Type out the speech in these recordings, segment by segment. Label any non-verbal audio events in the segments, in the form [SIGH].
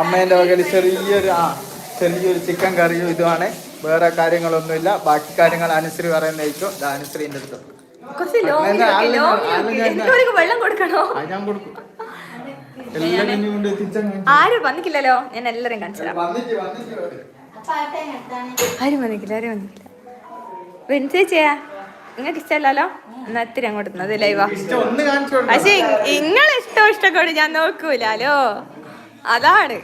അമ്മേന്റെ വകയിൽ ചെറിയൊരു ആ ചെറിയൊരു ചിക്കൻ കറിയും ഇതുമാണ്. വേറെ കാര്യങ്ങളൊന്നുമില്ല. ബാക്കി കാര്യങ്ങൾ അനുശ്രീ പറയുന്നതായിരിക്കും ഇത് അനുശ്രീന്റെ അടുത്ത്. ഞാൻ കൊടുക്കും. ആരും വന്നിക്കില്ലല്ലോ ഞാൻ എല്ലാരും കാണിച്ചതാ വന്നിട്ട് വന്നിട്ട് ആരും വന്നിക്കില്ല ആരും വന്നിക്കില്ല വെൻസേച്ചിയാ നിങ്ങൾക്ക് ഇഷ്ടമല്ലല്ലോ? എന്നാ ഇത്തിരി അങ്ങോട്ട് ലൈവാ ഇഷ്ടം ഒന്ന് കാണിച്ചു കൊടുക്കാം. പക്ഷെ നിങ്ങളെ ഇഷ്ടം ഇഷ്ടക്കോട് ഞാൻ നോക്കൂലോ അതാണ്.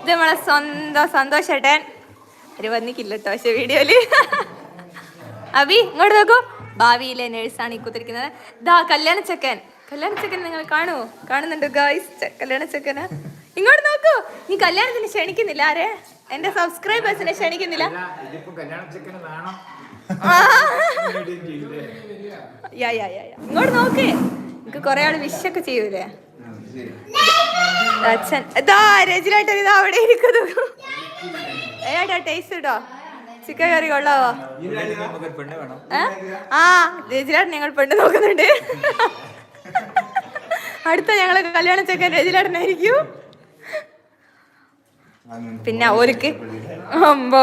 ഇത് നമ്മളെ സ്വന്തം സന്തോഷേട്ടൻ അവർ വന്നിക്കില്ല കേട്ടോ പക്ഷെ വീഡിയോയിൽ. അബി ഇങ്ങോട്ട് നോക്കൂ. ഭാവിയിലെ നേഴ്സാണ് ഈ കുത്തിരിക്കുന്നത്. ദാ കല്യാണ ചെക്കൻ. കല്യാണ ചെക്കൻ നിങ്ങൾ കാണൂ കാണുന്നുണ്ട് ഗായ്സ് കല്യാണ ചെക്കന്. ഇങ്ങോട്ട് നോക്കൂ. നീ കല്യാണത്തിന് ക്ഷണിക്കുന്നില്ല. ആരെ? എന്റെ സബ്സ്ക്രൈബേഴ്സിനെ ക്ഷണിക്കുന്നില്ല. ഇങ്ങോട്ട് നോക്കേ. എനിക്ക് കൊറേ ആൾ വിഷൊക്കെ ചെയ്യൂലേ? അച്ഛൻ. ഇതാ രജിലായിട്ട് ഇതാ അവിടെ ഇരിക്കുന്നു. [LAUGHS] ഏട്ടാ ടേസ്റ്റ് ഇട്ടോ? ചിക്കൻ കറി കൊള്ളാവോ? ആ രജിലാട്ട് ഞങ്ങൾ പെണ്ണ് നോക്കുന്നുണ്ട്. [LAUGHS] അടുത്ത ഞങ്ങളെ കല്യാണ ചെക്കൻ രജിലാട്ടനായിരിക്കും പിന്നെ ഓർക്ക് അമ്പോ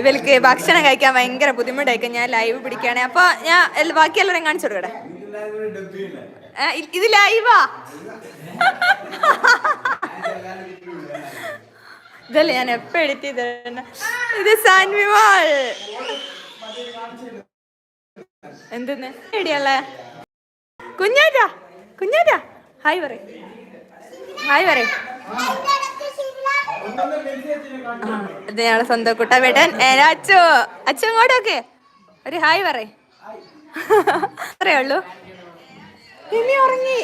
ഇവർക്ക് ഭക്ഷണം കഴിക്കാൻ ഭയങ്കര ബുദ്ധിമുട്ടായിരിക്കും. ഞാൻ ലൈവ് പിടിക്കുകയാണെ. അപ്പൊ ഞാൻ ബാക്കി എല്ലാവരും കാണിച്ചു കൊടുക്കട്ടെ? ഇത് ലൈവാ ഇതല്ലേ ഞാൻ എപ്പോ എഡിറ്റ് ചെയ്ത ഇത് സാൻവിവാൾ എന്തെന്ന്? എടിയല്ലേ കുഞ്ഞാറ്റാ കുഞ്ഞാറ്റാ ഹായ് പറയും. ഹായ് പറ ഇത് ഞങ്ങളെ സ്വന്തം കുട്ടവേട്ടൻ അച്ചു അച്ചു ഇങ്ങോട്ടൊക്കെ ഒരു ഹായ് പറ അത്രേ ഉള്ളൂ. ഇനി ഉറങ്ങി.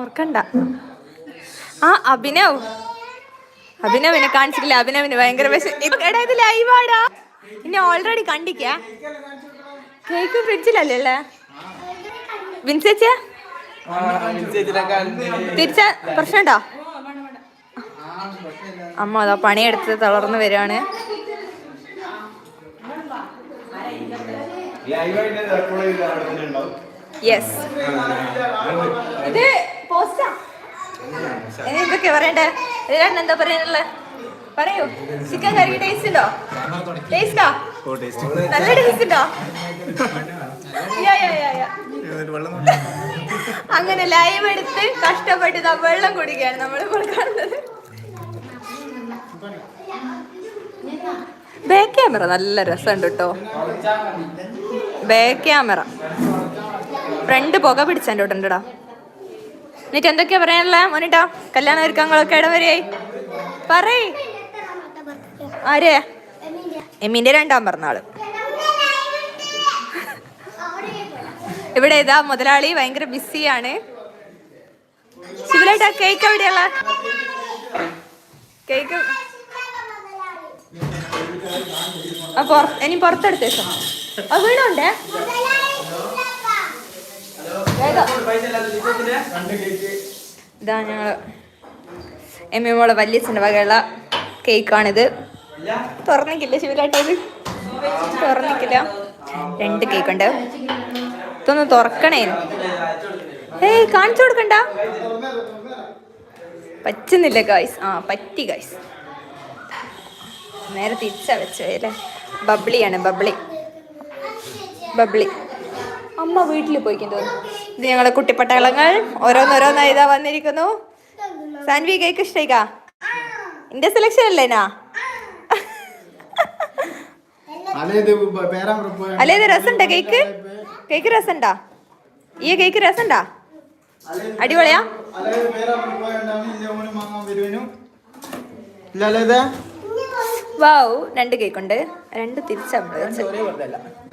ഓർക്കണ്ട ആ അഭിനവ്. അഭിനവിനെ കാണിച്ചില്ല അഭിനവിന് ഭയങ്കര ഇത് എടാ ഇത് ലൈവാടാ ഇന്നെ ഓൾറെഡി കണ്ടിക്ക. കേക്ക് ഫ്രിഡ്ജിലല്ലേ വിൻസേച്ച തിരിച്ച പ്രശ്നമുണ്ടോ? അമ്മ അതാ പണിയെടുത്ത് തളർന്നു വരികയാണ്. യെസ് ഇത് പോസ്റ്റാ? പറയണ്ടേ? ഇതിലാണ് എന്താ പറയാനുള്ളത് പറയൂ. ചിക്കൻ കറി ടേസ്റ്റ് ഉണ്ടോ? നല്ല ടേസ്റ്റ്. [LAUGHS] അങ്ങനെ ലൈവ് എടുത്ത് കഷ്ടപ്പെട്ട് വെള്ളം കുടിക്കുകയാണ് നമ്മൾ കാണുന്നത് ബാക്ക് ക്യാമറ നല്ല രസമുണ്ട് കേട്ടോ. ബാക്ക് ക്യാമറ ഫ്രണ്ട് പുക പിടിച്ചെന്റെ ഉണ്ടടാ എന്നിട്ട് എന്തൊക്കെയാ പറയാനുള്ള? മോനിട്ടാ കല്യാണ ഒരുക്കങ്ങളൊക്കെ ഇടം വരെയായി പറയ്. ആരെ? എമ്മിന്റെ രണ്ടാം പിറന്നാൾ. ഇവിടെ ഇതാ മുതലാളി ഭയങ്കര ബിസിയാണ് ശിവലേട്ടാ കേക്ക് എവിടെയുള്ള കേക്ക് പുറ- ഇനി പുറത്തെടുത്തേ അത് വീണോണ്ടേ? ഇതാ ഞങ്ങൾ. എം എ മോളെ വല്യച്ഛന്റെ വകയുള്ള കേക്കാണിത്. തുറന്നിക്കില്ല ശിവരാട്ടത്. തുറന്നിക്കില്ല രണ്ട് കേക്ക് ഉണ്ട് ഇതൊന്ന് തുറക്കണേ. ഏയ് കാണിച്ചു കൊടുക്കണ്ട. പറ്റുന്നില്ല ഗായ്സ് ആ പറ്റി ഗായ്സ് നേരെ തിരിച്ചാ വെച്ചോ അല്ലേ? ബബ്ലിയാണ് ബബ്ളി. ബബ്ലി അമ്മ വീട്ടിൽ പോയിക്കും തോന്നുന്നു. ഇത് ഞങ്ങളെ കുട്ടിപ്പട്ടകളങ്ങൾ. ഓരോന്നോരോന്നായി ഇതാ വന്നിരിക്കുന്നു. സാൻവി കേക്ക് ഇഷ്ടേക്കാ എന്റെ സെലക്ഷൻ അല്ലേനാ അല്ലേ രസണ്ട കേക്ക് കേക്ക് രസണ്ടാ? ഈ കേക്ക് രസണ്ടാ? അടിപൊളിയാ. വാവ് രണ്ട് കേക്ക് ഉണ്ട് രണ്ട് തിരിച്ചാ നമ്മൾ വെച്ചത്.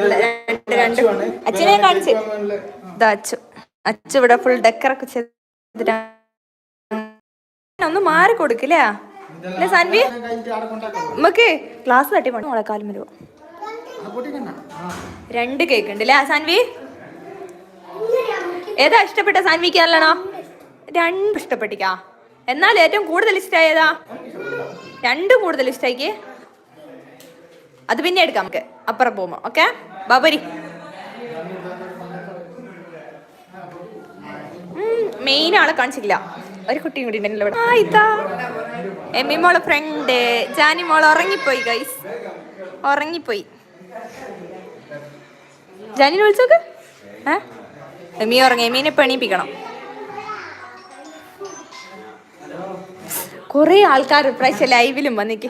ഇല്ല, രണ്ട് രണ്ട്. അച്ഛനെ കാണിച്ച്. അച്ചു. അച്ചു ഇവിടെ ഫുൾ ഡെക്കറൊക്കെ ചെയ്തിട്ടാ ഒന്ന് മാറി കൊടുക്കില്ലേ? അല്ലേ സാൻവി? നമുക്ക് ക്ലാസ് തട്ടി പോണം മോളെ കാലം വരുമോ രണ്ട് കേക്ക് ഉണ്ട് അല്ലേ സാൻവി? ഏതാ ഇഷ്ടപ്പെട്ട സാൻവിക്ക് നല്ലണോ രണ്ടും ഇഷ്ടപ്പെട്ടിക്കാ. എന്നാൽ ഏറ്റവും കൂടുതൽ ഇഷ്ടമായതാ? രണ്ടും കൂടുതൽ ഇഷ്ടമായിക്ക്? അത് പിന്നെ എടുക്കാം നമുക്ക്. അപ്പുറം പോകുമ്പോ ഓക്കെ? ബാബരി. മെയിൻ ആളെ കാണിച്ചില്ല ഒരു കുട്ടിയും കൂടി ഉണ്ടല്ലോ ആ ഇതാ. എമ്മി മോളെ ഫ്രണ്ട് ജാനി മോൾ ഉറങ്ങിപ്പോയി ഗൈസ് ഉറങ്ങിപ്പോയി. ജാനിനെ വിളിച്ചോക്ക് എമ്മി ഉറങ്ങി. എമ്മീനെ പണിയിപ്പിക്കണം കുറേ ആൾക്കാർ ഇപ്രാവശ്യം ലൈവിലും വന്നിക്ക്.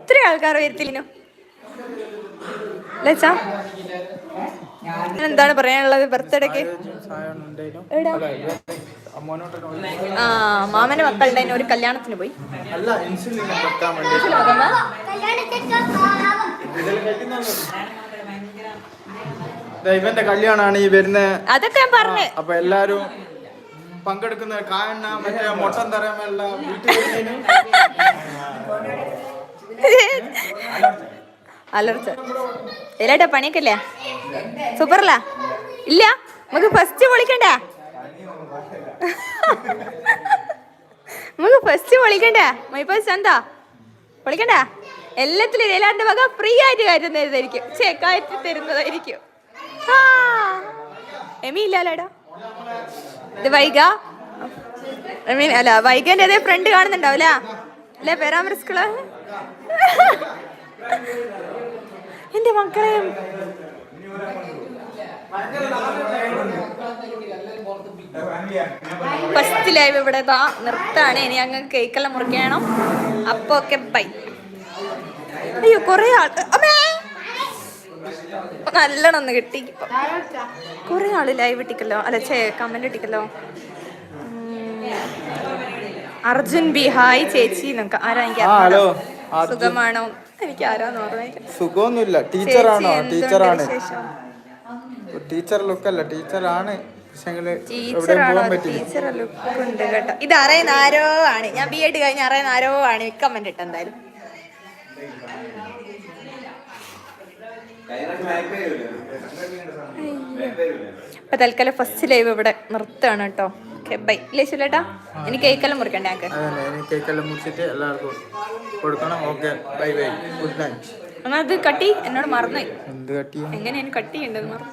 ഇത്ര ആൾക്കാർ വരത്തില്ലിനു? ലച്ചാ എന്താണ് പറയാനുള്ളത് ബർത്ത്ഡേക്ക്? ആ മാമന്റെ മക്കളുടെ ഒരു കല്യാണത്തിന് പോയി. ഇവന്റെ കല്യാണമാണ് ഈ വരുന്ന. അതൊക്കെ ഞാൻ പറഞ്ഞു. അപ്പൊ എല്ലാരും പങ്കെടുക്കുന്ന കായണ്ണ മറ്റേ മൊട്ടം തരാമെല്ലാം വീട്ടിൽ അലർച്ച. എല്ലാട്ടാ പണിയൊക്കെ ഇല്ലേ സൂപ്പറല്ല? ഇല്ല നമുക്ക് ഫസ്റ്റ് പൊളിക്കണ്ടേ? നമുക്ക് ഫസ്റ്റ് പൊളിക്കണ്ടേ? മൈപ്പസ് എന്താ? പൊളിക്കണ്ടേ? എല്ലാത്തിലും ഇതിലാണ്ട് വക ഫ്രീ ആയിട്ട് കാര്യം തരുന്നതായിരിക്കും ചേ കയറ്റി തരുന്നതായിരിക്കും. എമി ഇല്ലാലോടാ ഇത് വൈക ഐ മീൻ അല്ല വൈകന്റെ അതേ ഫ്രണ്ട് കാണുന്നുണ്ടാവില്ല അല്ലേ? പെരാമറിസ്കൾ എന്റെ മക്കളെ. ഫസ്റ്റ് ലൈവ് ഇവിടെ ഇതാ നിർത്താണ്. ഇനി അങ്ങ് കേക്കെല്ലാം മുറിക്കണം. അപ്പൊ ഒക്കെ ബൈ അയ്യോ കൊറേ ആൾ അമ്മേ! നല്ലോണം ഒന്ന് കിട്ടി ഇപ്പൊ. കൊറേ ആൾ ലൈവ് ഇട്ടിക്കല്ലോ. അല്ല ചേ കമന്റ് ഇട്ടിക്കല്ലോ. അർജുൻ ബിഹായ് ചേച്ചി എന്നൊക്കെ. ആരാ എനിക്ക്. സുഖമാണോ? എനിക്ക് ആരാന്ന് ഓർമ്മയില്ല സുഖമൊന്നുമില്ല. ടീച്ചറാണോ? ടീച്ചറാണ്. ടീച്ചർ ടീച്ചർ ലുക്കല്ല. ടീച്ചറാണ്. ടീച്ചറാണോ ടീച്ചർ ലുക്ക് ഉണ്ട് കേട്ടോ. ഇത് അറിയുന്ന ആരോ ആണ്. ഞാൻ ബി എഡ് കഴിഞ്ഞ് അറിയുന്ന ആരോ ആണ്. കമന്റ് ഇട്ട് എന്തായാലും. അപ്പൊ തൽക്കാലം ഫസ്റ്റ് ലൈവ് ഇവിടെ നിർത്തുകയാണ് കേട്ടോ. ഓക്കെ ബൈ ഇല്ലേ ചേട്ടാ ഇനി കേക്കെല്ലാം മുറിക്കണ്ടേ ഞങ്ങൾക്ക് കേക്കെല്ലാം മുറിച്ചിട്ട് എല്ലാവർക്കും കൊടുക്കണം. Okay bye bye good night എന്നാൽ അത് കട്ടി? എന്നോട് മറന്നു എങ്ങനെയാണ് കട്ടി ചെയ്യേണ്ടത് മറന്നു.